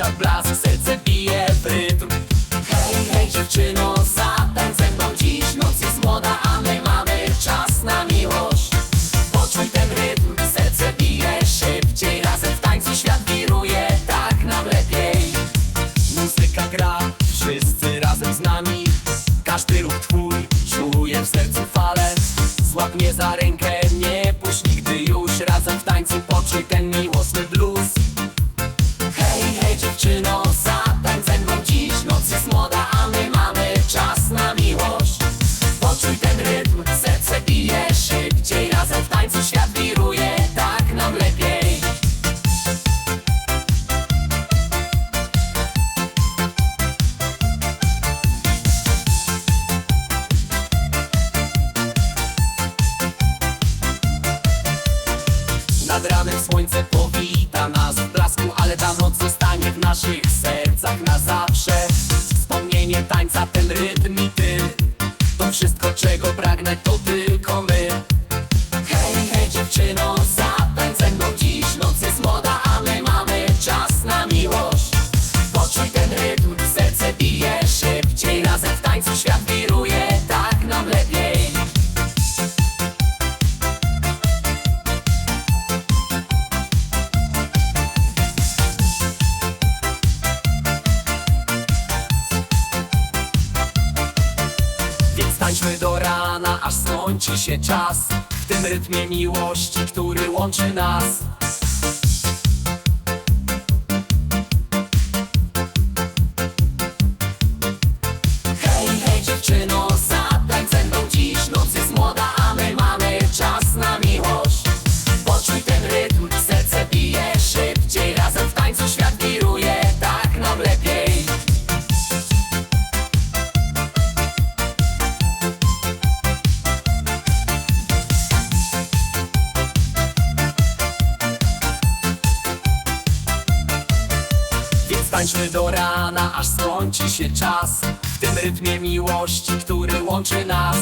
oczach blask, serce bije w rytm. Hej, hej dziewczyno, zatań ze mną dziś Noc jest młoda, a my mamy czas na miłość. Poczuj ten rytm, serce bije szybciej. Razem w tańcu świat wiruje, tak nam lepiej. Muzyka gra, wszyscy razem z nami. Każdy ruch twój, żuje w sercu fale Złap mnie za rękę Nad ranem słońce powita nas w blasku Ale ta noc zostanie w naszych sercach na zawsze. Wspomnienie tańca Tańczmy do rana, aż skończy się czas. W tym rytmie miłości, który łączy nas. Tańczmy do rana, aż skończy się czas. W tym rytmie miłości, który łączy nas.